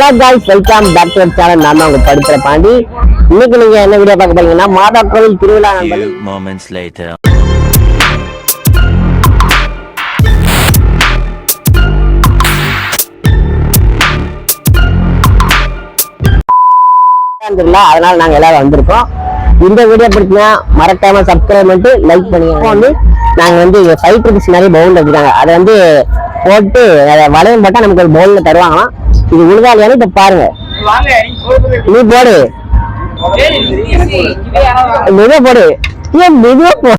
Hello guys welcome back to channel நான் உங்க படிக்கிற பாண்டி. இன்னைக்கு நீங்க என்ன வீடியோ பார்க்க போறீங்கன்னா மாதா கோவில் திருவிழா moments later. அதனால நாங்க எல்லாரும் வந்திருக்கோம். இந்த வீடியோ பிடிச்சினா மறக்காம சப்ஸ்கிரைப் பண்ணிட்டு லைக் பண்ணுங்க இப்போ வந்து நாங்க வந்து ஃபைவ் ருபீஸ் நிறைய பவுல் வச்சிருக்காங்க. அதை வந்து போட்டு அதை வளையம் போட்டா நமக்கு ஒரு பவுல்ல தருவாங்களாம் இது உழுதாலியானு இப்ப பாருங்க. நீ போடு. மெதுவா போடு. ஏன் மெதுவா போ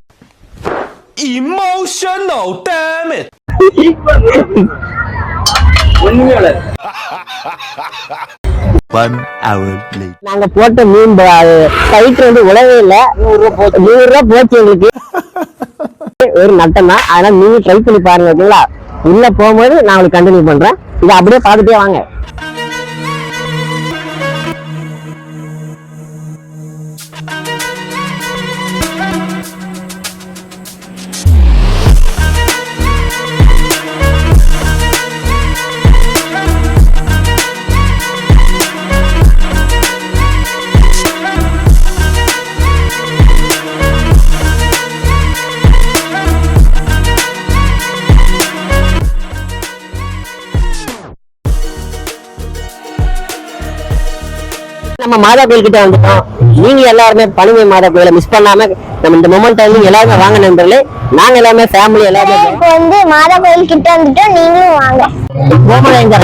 hour later. நாங்க போட்ட மீன் கைட்டு வந்து உழவே இல்ல. நூறு ரூபா போச்சு எங்களுக்கு. ஒரு நட்டம்? தான் அதனால நீங்க ட்ரை பண்ணி பாருங்க ஓகேங்களா உள்ள போகும்போது நான் உங்களுக்கு கண்டினியூ பண்றேன். இதை அப்படியே பார்த்துட்டே வாங்க. நம்ம மாதா கோயில் கிட்ட வந்துட்டோம். நீங்க எல்லாருமே பழனி மாதா கோயிலை. மிஸ் பண்ணாம நம்ம இந்த மொமெண்ட் நீங்க எல்லாருமே வாங்க நண்பர்களே. நாங்க எல்லாமே ஃபேமிலி எல்லாருமே இப்போ வந்து மாதா கோயில் கிட்ட வந்துட்டோம் நீங்களும் வாங்க. எங்க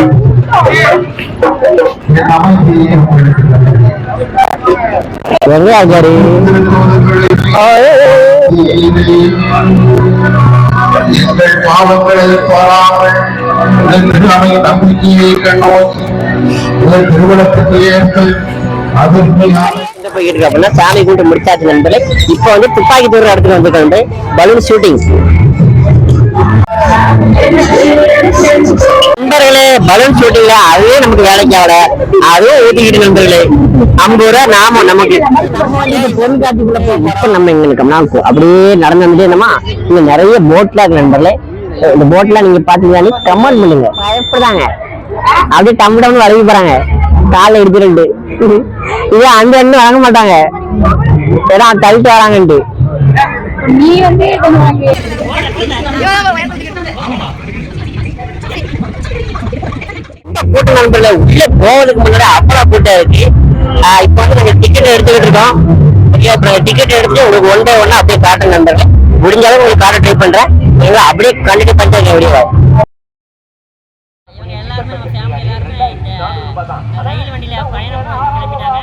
எங்கள் பாவங்களை பாராமல் நம்பிக்கையை கண்ணோக்கி உங்கள் எங்க போய்கிட்டு இருக்கு சாமி கூட்டு முடிச்சாச்சு நண்பர்களே. இப்போ வந்து துப்பாக்கி தூரம் இடத்துல வந்துட்டு பலூன் ஷூட்டிங் நண்பர்களே பலூன் ஷூட்டிங்ல அதுவே நமக்கு வேலைக்கு ஆகல. அதுவும் ஊட்டிக்கிட்டு நண்பர்களே. ஐம்பது ரூபா நாம நமக்கு. பொருட்காட்சிக்குள்ள போய் நம்ம இங்க இருக்கோம்னா அப்படியே நடந்து வந்துட்டே இருந்தோமா? இங்க நிறைய போட்ல இருக்கு நண்பர்களே. இந்த போட்ல நீங்க பாத்தீங்கன்னா கமெண்ட் பண்ணுங்க. பயப்படுறாங்க. அப்படியே டம் டம்னு வளைவி போறாங்க. காலை எடுத்துட்டு இது அந்த எண்ணம் வாங்க மாட்டாங்க. ஏன்னா தள்ளிட்டு வராங்கன்ட்டு கூட்ட நண்பர்கள உள்ள போவதுக்கு முன்னாடி அவ்வளவு கூட்டம் இருக்கு இப்ப வந்து நாங்க டிக்கெட் எடுத்துக்கிட்டு இருக்கோம். ஓகே அப்புறம் டிக்கெட் எடுத்து உங்களுக்கு ஒன் பை ஒன்னா அப்படியே காட்டுறேன் நண்பர்கள். முடிஞ்ச அளவு உங்களுக்கு காட்ட ட்ரை பண்றேன். நீங்க அப்படியே கண்டிப்பா பண்ணிட்டு வீடியோ நம்ம ஃபேமிலி எல்லாருமே இந்த ரயில் வண்டியில் பயணம் கிளம்பிட்டாங்க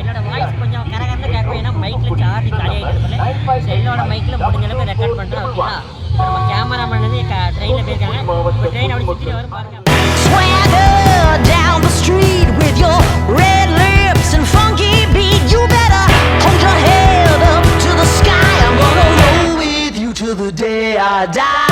என்னோட வாய்ஸ் கொஞ்சம் கரகரன்னு கேட்கும் ஏன்னா மைக்கில் சார்ஜ் காலியாகிட்டு செல்லோட மைக்கில் முடிஞ்ச அளவுக்கு ரெக்கார்ட் பண்ணுறேன் ஓகேங்களா நம்ம கேமராமேன் வந்து ட்ரெயினில் போயிருக்காங்க இப்போ ட்ரெயின் அப்படி சுற்றி வரும் பாருங்க down the street with your red lips and funky beat. You better hold your head up to the sky. I'm gonna roll with you till the day I die.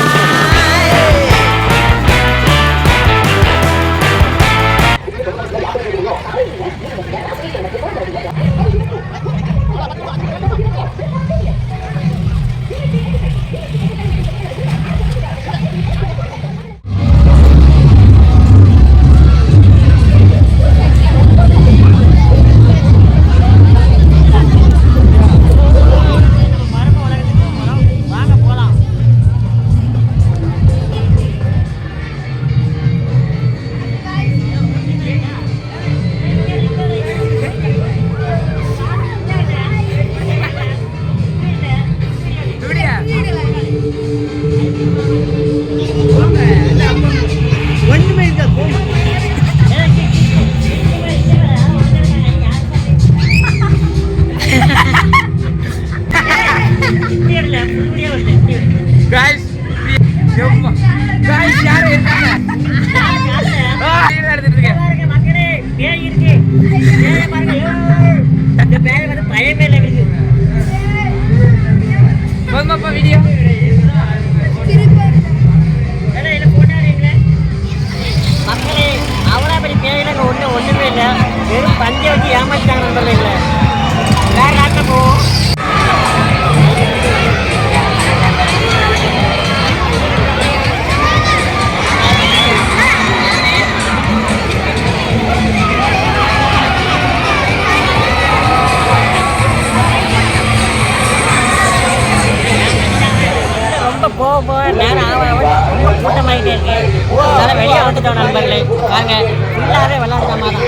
போதுமாப்பா video மக்களே அவ்வளோ பெரிய தேவையில்லை ஒன்றும் ஒன்றுமே இல்லை. வெறும் பஞ்சை வச்சு ஏமாற்றிட்டாங்க போக போக நேரம் ஆக ஆக கூட்டமாகிட்டே இருக்கு. அதனால வெளியே வந்துட்டோம் நண்பர்களே. வாங்க ஃபுல்லாகவே விளாட்டு ஜாமா தான்.